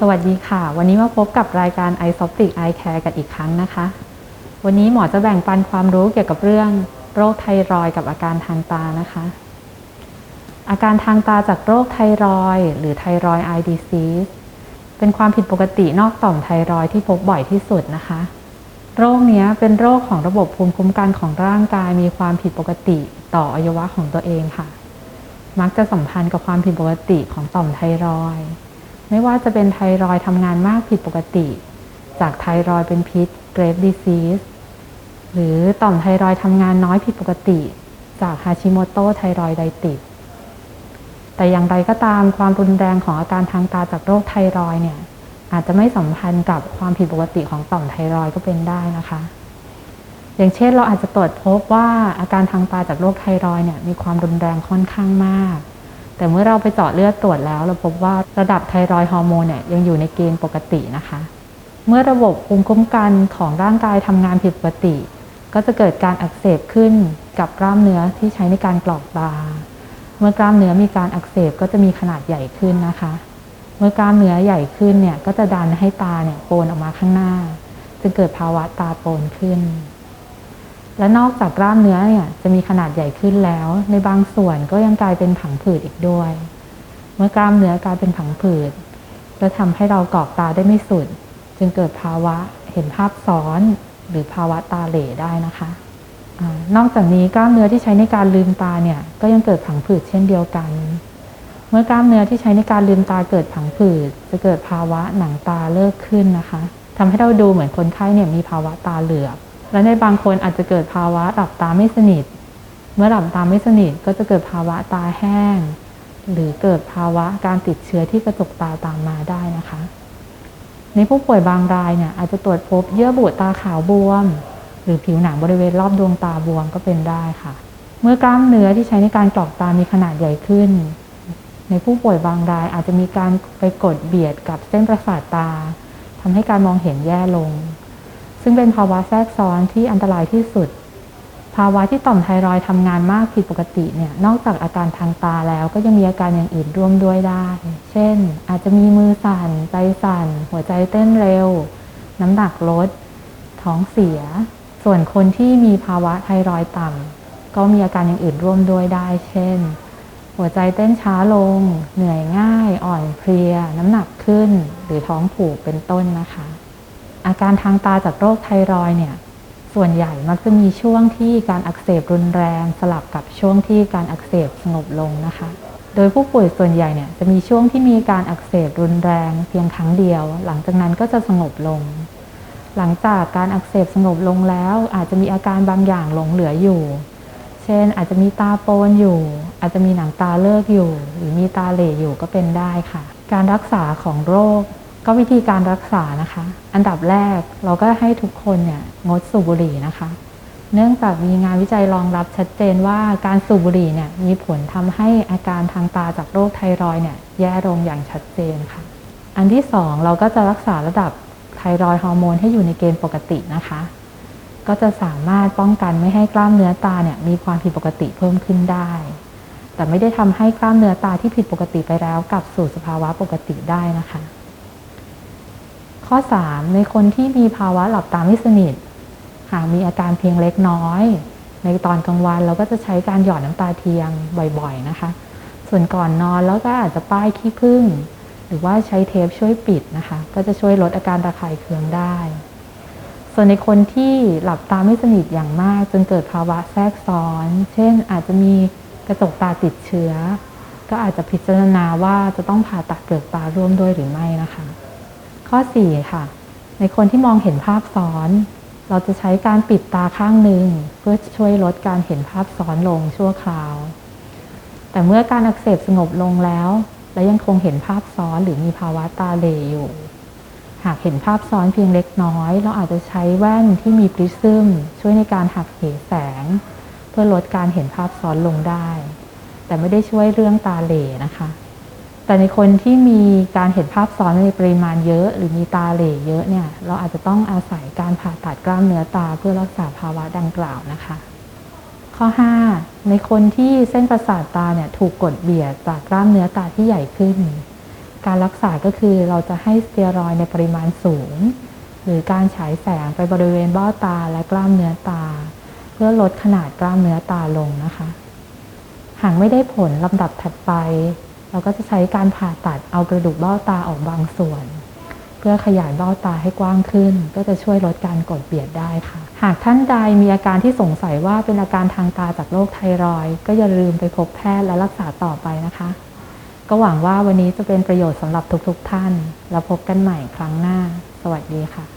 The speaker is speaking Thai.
สวัสดีค่ะ วันนี้มาพบกับรายการ i s o p t i c Eye Care กันอีกครั้งนะคะ วันนี้หมอจะแบ่งปันความรู้เกี่ยวกับเรื่อง โรคไทรอยกับอาการทางตานะคะ อาการทางตาจากโรคไทรอยหรือไทรอยด์ eye disease เป็นความผิดปกตินอกต่อมไทรอยที่พบบ่อยที่สุดนะคะ โรคเนี้ยเป็นโรคของระบบภูมิคุ้มกันของร่างกายมีความผิดปกติต่ออวัยวะของตัวเองค่ะ มักจะสัมพันธ์กับความผิดปกติของต่อมไทรอยด์ ไม่ว่าจะเป็นไทรอยทำงานมากผิดปกติ จากไทรอยเป็นพิษ Graves disease หรือต่อมไทรอยทำงานน้อยผิดปกติ จากฮาชิโมโตไทรอยไดติดแต่อย่างไรก็ตามความรุนแรงของอาการทางตาจากโรคไทรอยเนี่ยอาจจะไม่สัมพันธ์กับความผิดปกติของต่อมไทรอยก็เป็นได้นะคะ อย่างเช่นเราอาจจะตรวจพบว่าอาการทางตาจากโรคไทรอยเนี่ยมีความรุนแรงค่อนข้างมาก แต่เมื่อเราไปเจาะเลือดตรวจแล้ว เราพบว่าระดับไทรอยฮอร์โมนเนี่ยยังอยู่ในเกณฑ์ปกตินะคะ เมื่อระบบภูมิคุ้มกันของร่างกายทำงานผิดปกติ ก็จะเกิดการอักเสบขึ้นกับกล้ามเนื้อที่ใช้ในการกรอกตา เมื่อกล้ามเนื้อมีการอักเสบก็จะมีขนาดใหญ่ขึ้นนะคะ เมื่อกล้ามเนื้อใหญ่ขึ้นเนี่ยก็จะดันให้ตาเนี่ยโปนออกมาข้างหน้า จึงเกิดภาวะตาโปนขึ้น และนอกจากกล้ามเนื้อเนี่ยจะมีขนาดใหญ่ขึ้นแล้ว ในบางส่วนก็ยังกลายเป็นผังผืดอีกด้วย เมื่อกล้ามเนื้อกลายเป็นผังผืดจะทำให้เรากรอกตาได้ไม่สุด จึงเกิดภาวะเห็นภาพซ้อน หรือภาวะตาเหล่ได้นะคะอนอกจากนี้กล้ามเนื้อที่ใช้ในการลืมตาเนี่ยก็ยังเกิดผังผืดเช่นเดียวกัน เมื่อกล้ามเนื้อที่ใช้ในการลืมตาเกิดผังผืดจะเกิดภาวะหนังตาเลิกขึ้นนะคะทำให้เราดูเหมือนคนไข้เนี่ยมีภาวะตาเหลือบ และในบางคนอาจจะเกิดภาวะหลับตาไม่สนิท เมื่อหลับตาไม่สนิทก็จะเกิดภาวะตาแห้ง หรือเกิดภาวะการติดเชื้อที่กระจกตาตามมาได้นะคะ ในผู้ป่วยบางรายเนี่ยอาจจะตรวจพบเยื่อบุตาขาวบวม หรือผิวหนังบริเวณรอบดวงตาบวมก็เป็นได้ค่ะ เมื่อกล้ามเนื้อที่ใช้ในการกรอกตามีขนาดใหญ่ขึ้น ในผู้ป่วยบางรายอาจจะมีการไปกดเบียดกับเส้นประสาทตาทำให้การมองเห็นแย่ลง ซึ่งเป็นภาวะแทรกซ้อนที่อันตรายที่สุด ภาวะที่ต่อมไทรอยด์ทำงานมากผิดปกติเนี่ยนอกจากอาการทางตาแล้วก็ยังมีอาการอย่างอื่นร่วมด้วยได้ เช่น อาจจะมีมือสั่น ใจสั่น หัวใจเต้นเร็ว น้ำหนักลด ท้องเสีย ส่วนคนที่มีภาวะไทรอยด์ต่ำก็มีอาการอย่างอื่นร่วมด้วยได้ เช่น หัวใจเต้นช้าลง เหนื่อยง่าย อ่อนเพลีย น้ำหนักขึ้น หรือท้องผูกเป็นต้นนะคะ อาการทางตาจากโรคไทรอยด์เนี่ยส่วนใหญ่มักจะมีช่วงที่การอักเสบรุนแรงสลับกับช่วงที่การอักเสบสงบลงนะคะ โดยผู้ป่วยส่วนใหญ่เนี่ยจะมีช่วงที่มีการอักเสบรุนแรงเพียงครั้งเดียว หลังจากนั้นก็จะสงบลง หลังจากการอักเสบสงบลงแล้ว อาจจะมีอาการบางอย่างหลงเหลืออยู่ เช่น อาจจะมีตาโปนอยู่ อาจจะมีหนังตาเลิกอยู่ หรือมีตาเหล่อยู่ก็เป็นได้ค่ะ การรักษาของโรค ก็วิธีการรักษานะคะ อันดับแรกเราก็ให้ทุกคนเนี่ยงดสูบบุหรี่นะคะ เนื่องจากมีงานวิจัยรองรับชัดเจนว่าการสูบบุหรี่เนี่ยมีผลทำให้อาการทางตาจากโรคไทรอยเนี่ยแย่ลงอย่างชัดเจนค่ะ อันที่สองเราก็จะรักษาระดับไทรอยฮอร์โมนให้อยู่ในเกณฑ์ปกตินะคะ ก็จะสามารถป้องกันไม่ให้กล้ามเนื้อตาเนี่ยมีความผิดปกติเพิ่มขึ้นได้ แต่ไม่ได้ทำให้กล้ามเนื้อตาที่ผิดปกติไปแล้วกลับสู่สภาวะปกติได้นะคะ ข้อ 3 ในคนที่มีภาวะหลับตาไม่สนิทหากมีอาการเพียงเล็กน้อย ในตอนกลางวันเราก็จะใช้การหยอดน้ำตาเทียมบ่อยๆนะคะ ส่วนก่อนนอนแล้วก็อาจจะป้ายขี้ผึ้งหรือว่าใช้เทปช่วยปิดนะคะ ก็จะช่วยลดอาการระคายเคืองได้ ส่วนในคนที่หลับตาไม่สนิทอย่างมาก จนเกิดภาวะแทรกซ้อน เช่นอาจจะมีกระจกตาติดเชื้อ ก็อาจจะพิจารณาว่าจะต้องผ่าตัดเปลือกตาร่วมด้วยหรือไม่นะคะ ข้อ 4 ค่ะ ในคนที่มองเห็นภาพซ้อน เราจะใช้การปิดตาข้างหนึ่ง เพื่อช่วยลดการเห็นภาพซ้อนลงชั่วคราว แต่เมื่อการอักเสบสงบลงแล้ว และยังคงเห็นภาพซ้อนหรือมีภาวะตาเหลอยู่ หากเห็นภาพซ้อนเพียงเล็กน้อย เราอาจจะใช้แว่นที่มีปริซึมช่วยในการหักเหแสง เพื่อลดการเห็นภาพซ้อนลงได้ แต่ไม่ได้ช่วยเรื่องตาเหลนะคะ แต่ในคนที่มีการเห็นภาพซ้อนในปริมาณเยอะ หรือมีตาเหล่เยอะเนี่ย เราอาจจะต้องอาศัยการผ่าตัดกล้ามเนื้อตาเพื่อรักษาภาวะดังกล่าวนะคะ ข้อ 5 ในคนที่เส้นประสาทตาเนี่ยถูกกดเบียดจากกล้ามเนื้อตาที่ใหญ่ขึ้น การรักษาก็คือเราจะให้สเตียรอยในปริมาณสูง หรือการฉายแสงไปบริเวณเบ้าตาและกล้ามเนื้อตา เพื่อลดขนาดกล้ามเนื้อตาลงนะคะ หากไม่ได้ผลลำดับถัดไป เราก็จะใช้การผ่าตัดเอากระดูกเบ้าตาออกบางส่วน เพื่อขยายเบ้าตาให้กว้างขึ้น ก็จะช่วยลดการกดเบียดได้ค่ะ หากท่านใดมีอาการที่สงสัยว่าเป็นอาการทางตาจากโรคไทรอยก็อย่าลืมไปพบแพทย์และรักษาต่อไปนะคะ ก็หวังว่าวันนี้จะเป็นประโยชน์สำหรับทุกๆท่าน แล้วพบกันใหม่ครั้งหน้า สวัสดีค่ะ